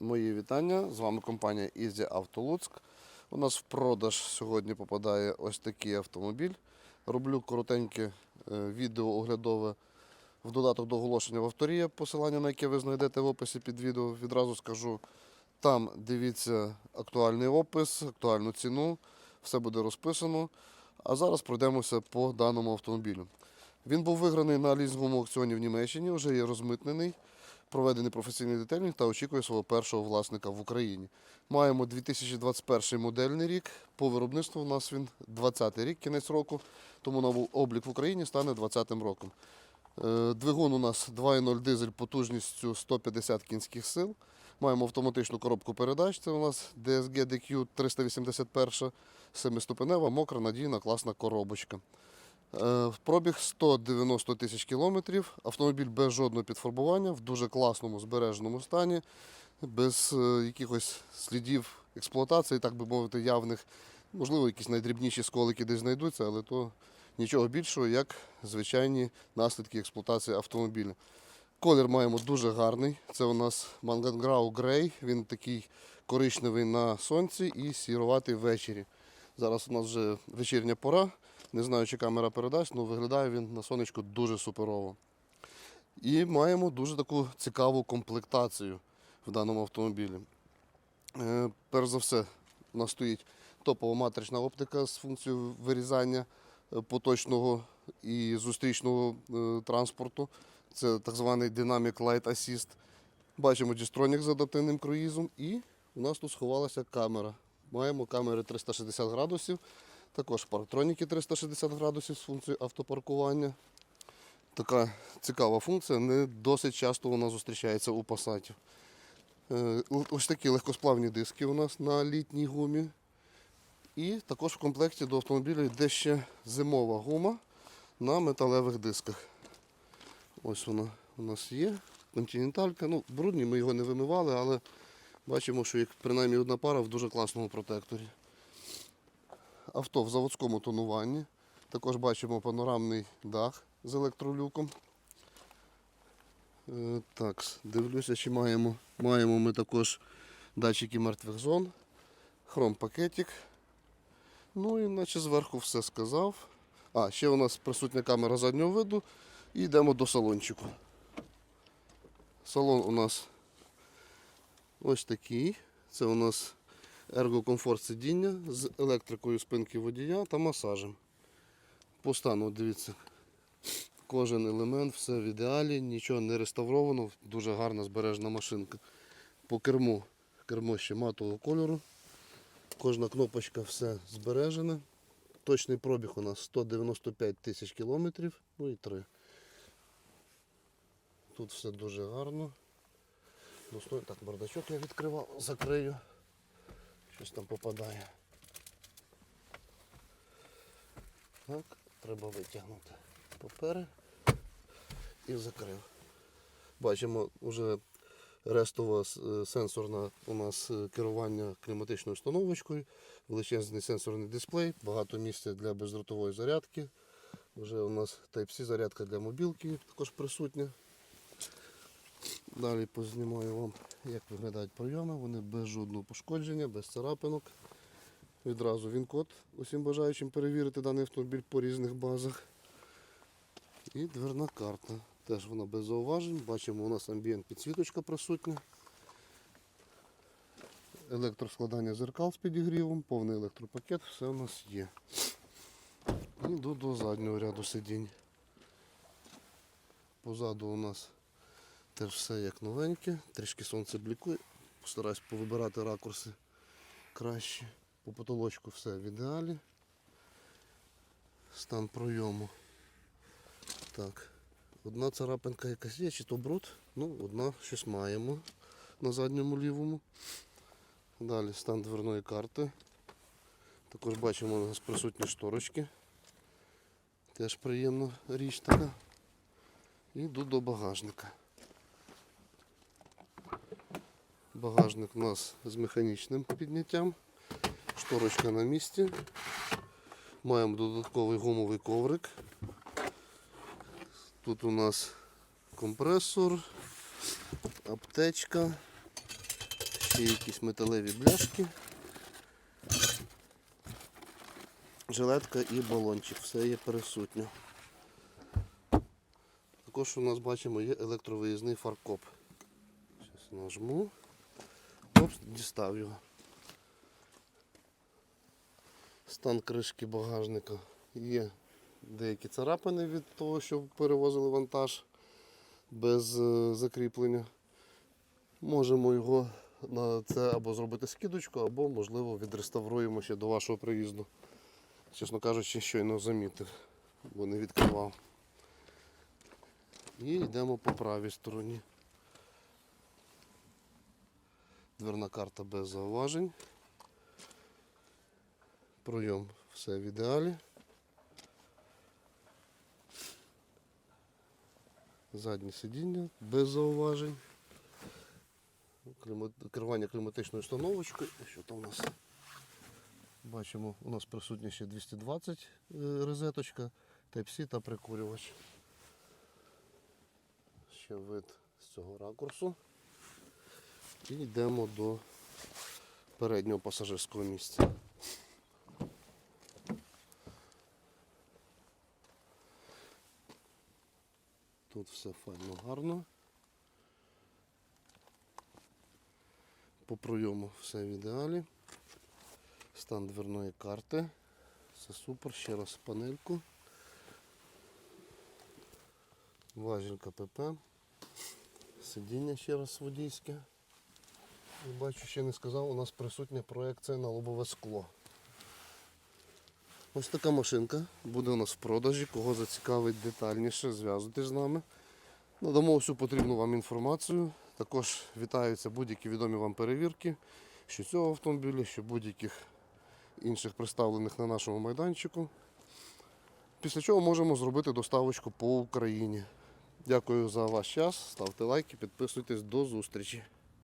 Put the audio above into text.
вітання. З вами компанія Easy Auto. У нас в продаж сьогодні попадає ось такий автомобіль. Роблю коротеньке е, відео оглядове в додаток до оголошення в авторія, посилання на яке ви знайдете в описі під відео. Відразу скажу, там дивіться актуальний опис, актуальну ціну, все буде розписано. А зараз пройдемося по даному автомобілю. Він був виграний на лізинговому аукціоні в Німеччині, вже є розмитнений, проведений професійний детелінг та очікує свого першого власника в Україні. Маємо 2021 модельний рік. По виробництву у нас він 20 рік, кінець року, тому новий облік в Україні стане 20 роком. Е, Двигун у нас 2.0 дизель потужністю 150 кінських сил. Маємо автоматичну коробку передач. Це у нас DSG DQ 381, семиступенева, мокра, надійна, класна коробочка. Е, Пробіг 190 тисяч кілометрів. Автомобіль без жодного підфарбування, в дуже класному збереженому стані, без е, якихось слідів експлуатації, так би мовити, явних. Можливо, якісь найдрібніші сколики десь знайдуться, але то нічого більшого, як звичайні наслідки експлуатації автомобіля. Колір маємо дуже гарний. Це у нас Манганграу Грей. Він такий коричневий на сонці і сіруватий ввечері. Зараз у нас вже вечірня пора. Не знаю, чи камера передасть, але виглядає він на сонечку дуже суперово. І маємо дуже таку цікаву комплектацію в даному автомобілі. Е, Перш за все, у нас стоїть топова матрична оптика з функцією вирізання е, поточного і зустрічного е, транспорту. Це так званий Dynamic Light Assist. Бачимо дістронік з адаптивним круїзом і у нас тут сховалася камера. Маємо камери 360 градусів, також парктроніки 360 градусів з функцією автопаркування. Така цікава функція, не досить часто вона зустрічається у пасатів. Е, Ось такі легкосплавні диски у нас на літній гумі. І також в комплекті до автомобіля йде ще зимова гума на металевих дисках. Ось вона у нас є. Континенталька. Ну, брудні, ми його не вимивали, але бачимо, що як принаймні одна пара в дуже класному протекторі. Авто в заводському тонуванні. Також бачимо панорамний дах з електролюком. Е, Так, дивлюся, чи маємо. Маємо ми також датчики мертвих зон, хром-пакетик. Ну і наче зверху все сказав. А, ще у нас присутня камера заднього виду. І йдемо до салончику. Салон у нас ось такий. Це у нас ергокомфорт сидіння з електрикою спинки водія та масажем. По стану, дивіться, кожен елемент, все в ідеалі, нічого не реставровано, дуже гарна збережена машинка. По керму, кермо ще матового кольору. Кожна кнопочка все збережена. Точний пробіг у нас 195 тисяч кілометрів, ну і 3. Тут все дуже гарно. Так, бардачок я відкривав, закрию. Щось там попадає. Так, треба витягнути папери і закрив. Бачимо вже рестова е, сенсорна у нас е, керування кліматичною установочкою, величезний сенсорний дисплей, багато місця для бездротової зарядки. Вже у нас Type-C зарядка для мобілки також присутня. Далі познімаю вам, як виглядають прийоми. Вони без жодного пошкодження, без царапинок. Відразу він код усім бажаючим перевірити даний автомобіль по різних базах. І дверна карта. Теж вона без зауважень. Бачимо, у нас амбієнт підсвіточка присутня. Електроскладання зеркал з підігрівом, повний електропакет, все у нас є. І йду до заднього ряду сидінь. Позаду у нас теж все як новеньке, трішки сонце блікує. Постараюсь повибирати ракурси краще. По потолочку все в ідеалі. Стан пройому. Так. Одна царапинка якась є, чи то бруд. Ну, одна щось маємо на задньому лівому. Далі стан дверної карти. Також бачимо у нас присутні шторочки. Теж приємна річ така. І йду до багажника. Багажник у нас з механічним підняттям. Шторочка на місці. Маємо додатковий гумовий коврик. Тут у нас компресор, аптечка, Ще якісь металеві бляшки. Жилетка і балончик. Все є присутньо. Також у нас бачимо є електровиїзний фаркоп. Зараз нажму. Оп, дістав його. Стан кришки багажника. Є деякі царапини від того, що перевозили вантаж без е, закріплення. Можемо його на це або зробити скидочку, або, можливо, відреставруємо ще до вашого приїзду. Чесно кажучи, щойно замітив, бо не відкривав. І йдемо по правій стороні. Дверна карта без зауважень. Пройом все в ідеалі. Заднє сидіння без зауважень. Керування кліматичною установочкою. Що там у нас? Бачимо, у нас присутня ще 220 е, розеточка, Type-C та прикурювач. Ще вид з цього ракурсу. І йдемо до переднього пасажирського місця. Тут все файно гарно. По пройому все в ідеалі. Стан дверної карти. Все супер. Ще раз панельку. Важіль КПП. Сидіння ще раз водійське. І бачу, ще не сказав, у нас присутня проекція на лобове скло. Ось така машинка буде у нас в продажі. Кого зацікавить детальніше, зв'язуйтесь з нами. Надамо всю потрібну вам інформацію. Також вітаються будь-які відомі вам перевірки, що цього автомобіля, що будь-яких інших представлених на нашому майданчику. Після чого можемо зробити доставочку по Україні. Дякую за ваш час. Ставте лайки, підписуйтесь. До зустрічі.